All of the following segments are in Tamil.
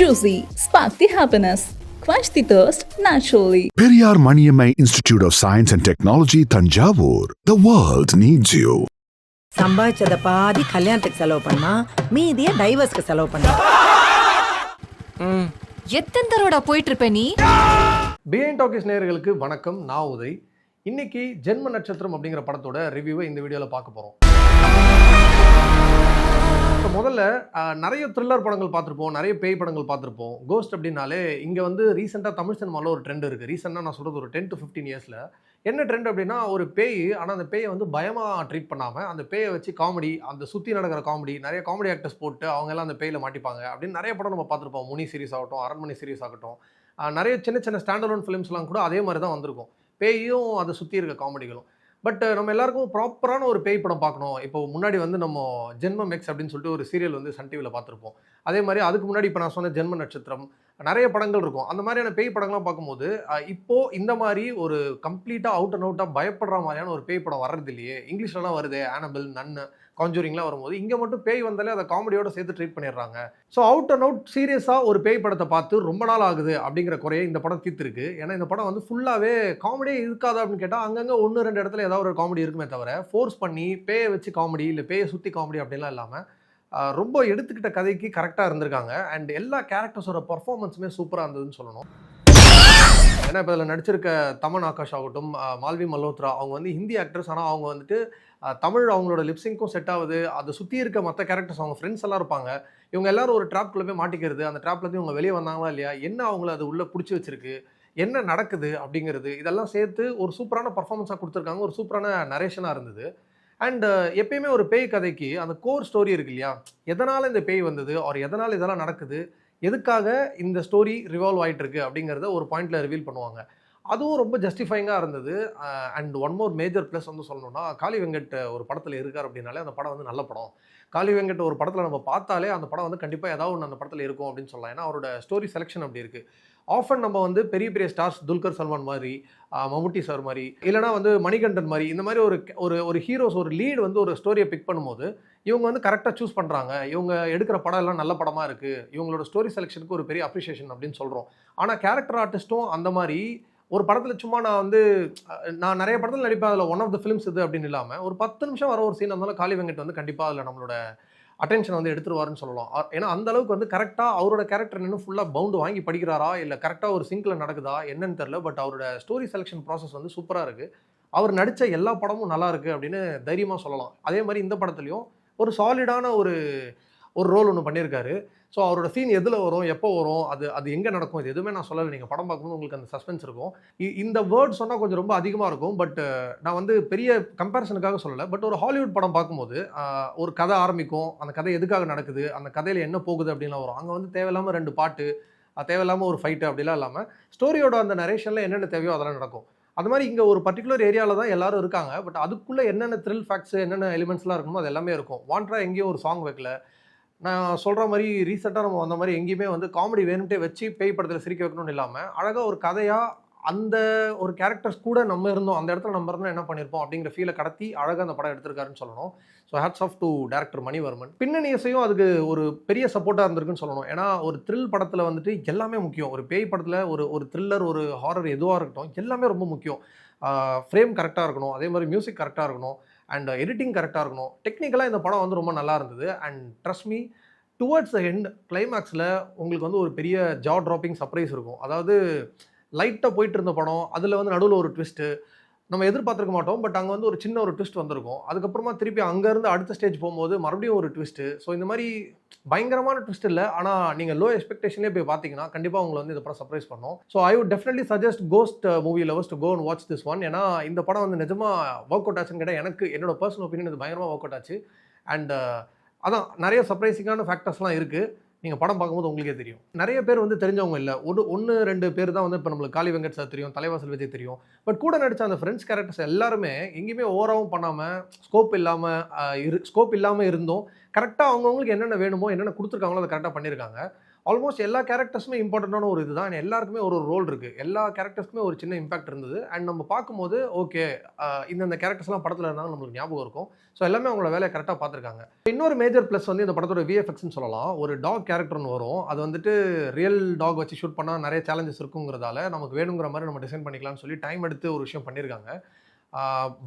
Juicy, spark the happiness. Quench the thirst naturally. Periyar Maniammai Institute of Science and Technology, Tanjavur. The world needs you. சம்பாதிச்சத பாதி கல்யாணத்துக்கு செலவு பண்ணா மீதிய டைவர்ஸ்க்கு செலவு பண்ணா எத்தனை தடவை போயிட்டு இருப்ப நீ பிஹைண்ட் டாக்கிஸ் நேயர்களுக்கு வணக்கம் நான் உதய் இன்னைக்கு ஜென்ம நட்சத்திரம் அப்படிங்கிற படத்தோட ரிவ்யூவை இந்த வீடியோவில் பார்க்க போகிறோம் முதல்ல நிறைய த்ரில்லர் படங்கள் பார்த்துருப்போம் நிறைய பேய் படங்கள் பார்த்துருப்போம். கோஸ்ட் அப்படின்னாலே இங்கே வந்து ரீசெண்டாக தமிழ் சினிமாவில் ஒரு ட்ரெண்ட் இருக்குது ரீசெண்டாக நான் சொல்கிறது ஒரு டென் டு ஃபிஃப்டீன் இயர்ஸில் என்ன ட்ரெண்ட் அப்படின்னா ஒரு பேய் ஆனால் அந்த பேயை வந்து பயமாக ட்ரீட் பண்ணாமல் அந்த பேயை வச்சு காமெடி அந்த சுற்றி நடக்கிற காமெடி நிறைய காமெடி ஆக்டர்ஸ் போட்டு அவங்க எல்லாம் அந்த பேயில் மாட்டிப்பாங்க. அப்படின்னு நிறைய படம் நம்ம பார்த்துருப்போம். முனி சீரிஸ் ஆகட்டும் அரண்மனை சீரிஸ் ஆகட்டும். நிறைய சின்ன சின்ன ஸ்டாண்டர்ட் ஃபிலிம்ஸ்லாம் கூட அதே மாதிரி தான் வந்திருக்கும். பேயும் அதை சுற்றி இருக்க காமெடிகளும் பட் நம்ம எல்லாருக்கும் ப்ராப்பரான ஒரு பேய் படம் பார்க்கணும். இப்போ முன்னாடி வந்து நம்ம ஜென்மம் எக்ஸ் அப்படின்னு சொல்லிட்டு ஒரு சீரியல் வந்து சன் டிவியில் பார்த்துருப்போம். அதே மாதிரி அதுக்கு முன்னாடி இப்போ நான் சொன்ன ஜென்ம நட்சத்திரம் நிறைய படங்கள் இருக்கும். அந்த மாதிரியான பேய் படங்கள்லாம் பார்க்கும்போது இப்போ இந்த மாதிரி ஒரு கம்ப்ளீட்டாக அவுட் அண்ட் அவுட்டாக பயப்படுற மாதிரியான ஒரு பேய் படம் வர்றது இல்லையே இங்கிலீஷ்லலாம் வருது ஆனபிள் நன்னு காஞ்சூரிங்லாம் வரும்போது இங்கே மட்டும் பேய் வந்தாலே அதை காமெடியோட சேர்த்து ட்ரீட் பண்ணிடுறாங்க ஸோ அவுட் அண்ட் அவுட் சீரியஸாக ஒரு பேய் படத்தை பார்த்து ரொம்ப நாள் ஆகுது அப்படிங்கிற குறையை இந்த படம் தீர்த்திருக்கு. ஏன்னா இந்த படம் வந்து ஃபுல்லாகவே காமெடியே இருக்காதா அப்படின்னு கேட்டால் அங்கங்கே ஒன்று ரெண்டு இடத்துல ஏதாவது ஒரு காமெடி இருக்குமே தவிர ஃபோர்ஸ் பண்ணி பேயை வச்சு காமெடி இல்லை பேயை சுற்றி காமெடி அப்படிலாம் இல்லாமல் ரொம்ப எடுத்துக்கிட்ட கதைக்கு கரெக்டாக இருந்திருக்காங்க. அண்ட் எல்லா கேரக்டர்ஸோட பர்ஃபார்மன்ஸுமே சூப்பராக இருந்ததுன்னு சொல்லணும். ஏன்னா இப்போ இதில் நடிச்சிருக்க தமன் ஆகாஷ் ஆகட்டும் மால்வி மல்ஹோத்ரா அவங்க வந்து ஹிந்தி ஆக்டர்ஸ் ஆனால் அவங்க வந்துட்டு தமிழ் அவங்களோட லிப்ஸிங்க்கும் செட் ஆகுது. அதை சுற்றி இருக்க மற்ற கேரக்டர்ஸ் அவங்க ஃப்ரெண்ட்ஸ் எல்லாம் இருப்பாங்க. இவங்க எல்லாரும் ஒரு ட்ராப்குள்ளே போய் மாட்டிக்கிறது அந்த ட்ராப்லேருந்து இவங்க வெளியே வந்தாங்களா இல்லையா? என்ன அவங்கள அது உள்ளே பிடிச்சி வச்சிருக்கு? என்ன நடக்குது அப்படிங்கிறது இதெல்லாம் சேர்த்து ஒரு சூப்பரான பர்ஃபார்மன்ஸாக கொடுத்துருக்காங்க. ஒரு சூப்பரான நரேஷனாக இருந்தது. அண்ட் uh, எப்பயுமே ஒரு பேய் கதைக்கு அந்த கோர் ஸ்டோரி இருக்கு இல்லையா? எதனால் இந்த பேய் வந்தது? அவர் எதனால் இதெல்லாம் நடக்குது? எதுக்காக இந்த ஸ்டோரி ரிவால்வ் ஆயிட்டு இருக்கு? அப்படிங்கிறத ஒரு பாயிண்ட்டில் ரிவீல் பண்ணுவாங்க. அதுவும் ரொம்ப ஜஸ்டிஃபைங்காக இருந்தது. And one more major plus வந்து சொல்லணும்னா காளி வெங்கட் ஒரு படத்தில் இருக்கார் அப்படின்னாலே அந்த படம் வந்து நல்ல படம். காளி வெங்கட் ஒரு படத்தில் நம்ம பார்த்தாலே அந்த படம் வந்து கண்டிப்பாக ஏதாவது ஒன்று அந்த படத்தில் இருக்கும் அப்படின்னு சொல்லலாம். ஏன்னா அவரோட ஸ்டோரி செலெக்ஷன் அப்படி இருக்குது ஆஃபன் நம்ம வந்து பெரிய பெரிய ஸ்டார்ஸ் துல்கர் சல்மான் மாதிரி மம்முட்டி சார் மாதிரி இல்லைனா வந்து மணிகண்டன் மாதிரி இந்த மாதிரி ஒரு ஒரு ஒரு ஹீரோஸ் ஒரு லீட் வந்து ஒரு ஸ்டோரியை பிக் பண்ணும்போது இவங்க வந்து கரெக்டாக சூஸ் பண்ணுறாங்க இவங்க எடுக்கிற படம் எல்லாம் நல்ல படமாக இருக்குது இவங்களோட ஸ்டோரி செலெக்ஷனுக்கு ஒரு பெரிய அப்ரிஷியேஷன் அப்படின்னு சொல்கிறோம் ஆனால் கேரக்டர் ஆர்டிஸ்ட்டும் அந்த மாதிரி ஒரு படத்தில் சும்மா நான் வந்து நான் நிறைய படத்தில் நடிப்பேன். அதில் ஒன் ஆஃப் த ஃபிலிம்ஸ் இது அப்படின்னு இல்லாமல் ஒரு பத்து நிமிஷம் வர ஒரு சீன் இருந்தாலும் காளி வெங்கட் வந்து கண்டிப்பாக அதில் நம்மளோட அட்டென்ஷன் வந்து எடுத்துருவாருன்னு சொல்லலாம். ஏன்னா அந்த அளவுக்கு வந்து கரெக்டாக அவரோட கேரக்டர் நின்று ஃபுல்லாக பவுண்டு வாங்கி படிக்கிறாரா? இல்லை கரெக்டாக ஒரு சிங்கில் நடக்குதா? என்னன்னு தெரில பட் அவரோட ஸ்டோரி செலெக்ஷன் ப்ராசஸ் வந்து சூப்பராக இருக்குது அவர் நடித்த எல்லா படமும் நல்லா இருக்குது அப்படின்னு தைரியமாக சொல்லலாம். அதே மாதிரி இந்த படத்துலையும் ஒரு சாலிடான ஒரு ஒரு ரோல் ஒன்று பண்ணியிருக்காரு. ஸோ அவரோட சீன் எதில் வரும் எப்போ வரும் அது அது எங்கே நடக்கும் இது எதுவுமே நான் சொல்லலை. நீங்கள் படம் பார்க்கும்போது உங்களுக்கு அந்த சஸ்பென்ஸ் இருக்கும். இந்த வேர்ட் சொன்னால் கொஞ்சம் ரொம்ப அதிகமாக இருக்கும் பட் நான் வந்து பெரிய கம்பேரிசனுக்காக சொல்லலை. பட் ஒரு ஹாலிவுட் படம் பார்க்கும்போது ஒரு கதை ஆரம்பிக்கும் அந்த கதை எதுக்காக நடக்குது அந்த கதையில் என்ன போகுது அப்படின்லாம் வரும். அங்கே வந்து தேவையில்லாமல் ரெண்டு பாட்டு தேவையில்லாமல் ஒரு ஃபைட்டு அப்படிலாம் இல்லாமல் ஸ்டோரியோட அந்த நரேஷனில் என்னென்ன தேவையோ அதெல்லாம் நடக்கும். அது மாதிரி இங்கே ஒரு பர்டிகுலர் ஏரியாவில் தான் எல்லாரும் இருக்காங்க பட் அதுக்குள்ளே என்னென்ன த்ரில் ஃபேக்ட்ஸ் என்னென்ன எலிமெண்ட்ஸ்லாம் இருக்கணுமோ அது எல்லாமே இருக்கும். வாண்ட்ரா எங்கேயும் ஒரு சாங் வைக்கல. நான் சொல்கிற மாதிரி ரீசெண்டாக நம்ம வந்த மாதிரி எங்கேயுமே வந்து காமெடி வேணும்ட்டே வச்சு பேய் படத்தில் சிரிக்க வைக்கணும்னு இல்லாமல் அழகாக ஒரு கதையாக அந்த ஒரு கேரக்டர்ஸ் கூட நம்ம இருந்தோம் அந்த இடத்துல நம்ம இருந்தால் என்ன பண்ணியிருப்போம் அப்படிங்கிற ஃபீலை கடத்தி அழகாக அந்த படம் எடுத்திருக்காருன்னு சொல்லணும். So hats off to director Manivarman. பின்னணி இசையும் அதுக்கு ஒரு பெரிய சப்போர்ட்டாக இருந்திருக்குன்னு சொல்லணும். ஏன்னா ஒரு த்ரில் படத்தில் வந்துட்டு எல்லாமே முக்கியம். ஒரு பேய் படத்தில் ஒரு ஒரு த்ரில்லர் ஒரு ஹாரர் எதுவாக இருக்கட்டும் எல்லாமே ரொம்ப முக்கியம். ஃப்ரேம் கரெக்டாக இருக்கணும். அதே மாதிரி மியூசிக் கரெக்டாக இருக்கணும். அண்ட் எடிட்டிங் கரெக்டாக இருக்கணும். டெக்னிக்கலாக இந்த படம் வந்து ரொம்ப நல்லா இருந்தது. And trust me towards the end கிளைமேக்ஸில் உங்களுக்கு வந்து ஒரு பெரிய ஜா ட்ராப்பிங் சர்ப்ரைஸ் இருக்கும். அதாவது லைட்டாக போயிட்டு இருந்த படம் அதில் வந்து நடுவில் ஒரு ட்விஸ்ட்டு நம்ம எதிர்பார்த்துருக்க மாட்டோம். பட் அங்கே வந்து ஒரு சின்ன ஒரு ட்விஸ்ட் வந்திருக்கும். அதுக்கப்புறமா திருப்பி அங்கேருந்து அடுத்த ஸ்டேஜ் போகும்போது மறுபடியும் ஒரு ட்விஸ்ட்டு ஸோ இந்த மாதிரி பயங்கரமான ட்விஸ்ட் இல்லை. ஆனால் நீங்கள் லோ எக்ஸ்பெக்டேஷன்லேயே போய் பார்த்தீங்கன்னா கண்டிப்பாக உங்களை வந்து இந்த படம் சர்ப்ரைஸ் பண்ணும். So I would definitely suggest ghost movie lovers to go and watch this one ஏன்னா இந்த படம் வந்து நிஜமாக ஒர்க் அவுட் ஆச்சுன்னு கேட்டால் எனக்கு என்னோட பர்சனல் ஒப்பீனியன் இது பயங்கரமாக ஒர்க் அவுட் ஆச்சு. அண்ட் uh, அதான் நிறைய சர்ப்ரைசிங்கான ஃபேக்டர்ஸ்லாம் இருக்குது நீங்கள் படம் பார்க்கும்போது உங்களுக்கே தெரியும். நிறைய பேர் வந்து தெரிஞ்சவங்க இல்லை. ஒரு ஒன்று ரெண்டு பேர் தான் வந்து இப்போ நம்மளுக்கு காளி வெங்கட் சார் தெரியும் தலைவாசல் விஜய் தெரியும். பட் கூட நடித்த அந்த ஃப்ரெண்ட்ஸ் கேரக்டர்ஸ் எல்லாருமே எங்கேயுமே ஓவராகவும் பண்ணாமல் ஸ்கோப் இல்லாமல் இரு ஸ்கோப் இல்லாமல் இருந்தும் கரெக்டாக அவங்கவுங்களுக்கு என்னென்ன வேணுமோ என்னென்ன கொடுத்துருக்காங்களோ அதை கரெக்டாக பண்ணியிருக்காங்க ஆல்மோஸ்ட் எல்லா கேரக்டர்ஸுமே இம்பார்ட்டண்டான ஒரு இதுதான். தான் எல்லாருக்குமே ஒரு ரோல் இருக்குது எல்லா கேரக்டர்ஸ்க்குமே ஒரு சின்ன இம்பாக்ட் இருந்தது. அண்ட் நம்ம பார்க்கும்போது ஓகே இந்தந்த கேரக்டர்ஸ்லாம் படத்தில் இருந்தாலும் நம்மளுக்கு ஞாபகம் இருக்கும். ஸோ எல்லாமே அவங்களோட வேலையை கரெக்டாக பார்த்துருக்காங்க. இன்னொரு மேஜர் ப்ளஸ் வந்து இந்த படத்தோட விஎஃப்எக்ஸ்னு சொல்லலாம். ஒரு டாக் கேரக்டர்னு வரும். அது வந்துட்டு ரியல் டாக் வச்சு ஷூட் பண்ணால் நிறைய சேலஞ்சஸ் இருக்குங்கிறதால நமக்கு வேணுங்கிற மாதிரி நம்ம டிசைன் பண்ணிக்கலாம்னு சொல்லி டைம் எடுத்து ஒரு விஷயம் பண்ணியிருக்காங்க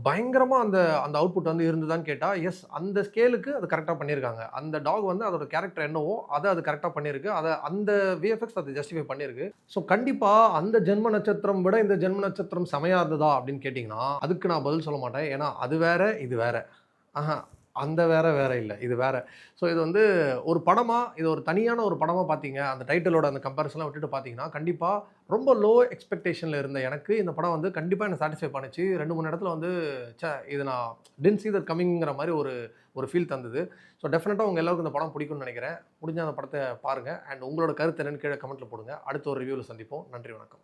பயங்கரமாக அந்த அந்த அவுட்புட் வந்து இருந்ததான்னு கேட்டால் எஸ் அந்த ஸ்கேலுக்கு அது கரெக்டாக பண்ணியிருக்காங்க அந்த டாக் வந்து அதோட கேரக்டர் என்னவோ அதை அது கரெக்டாக பண்ணியிருக்கு அதை அந்த விஎஃப்எக்ஸ் அதை ஜஸ்டிஃபை பண்ணியிருக்கு ஸோ கண்டிப்பாக அந்த ஜென்ம நட்சத்திரம் விட இந்த ஜென்ம நட்சத்திரம் செமையாக இருந்ததா அப்படின்னு கேட்டிங்கன்னா அதுக்கு நான் பதில் சொல்ல மாட்டேன். ஏன்னா அது வேற இது வேற. ஆஹா. அந்த வேற வேற இல்லை. இது வேற. ஸோ இது வந்து ஒரு படமாக இது ஒரு தனியான ஒரு படமாக பார்த்தீங்க அந்த டைட்டிலோட அந்த கம்பேரிசன்லாம் விட்டுட்டு பார்த்தீங்கன்னா கண்டிப்பாக ரொம்ப லோ எக்ஸ்பெக்டேஷனில் இருந்த எனக்கு இந்த படம் வந்து கண்டிப்பாக என்ன சாட்டிஸ்ஃபை பண்ணுச்சு. ரெண்டு மூணு இடத்துல வந்து ச இது நான் டென் see தட் கம்மிங்கிற மாதிரி ஒரு ஒரு ஃபீல் தந்தது. ஸோ டெஃபினட்டாக உங்கள் எல்லாருக்கும் இந்த படம் பிடிக்கும்னு நினைக்கிறேன். முடிஞ்ச அந்த படத்தை பாருங்கள் அண்ட் உங்களோட கருத்து என்னென்னு கீழே கமெண்ட்டில் போடுங்க. அடுத்த ஒரு ரிவ்யூவில் சந்திப்போம். நன்றி வணக்கம்.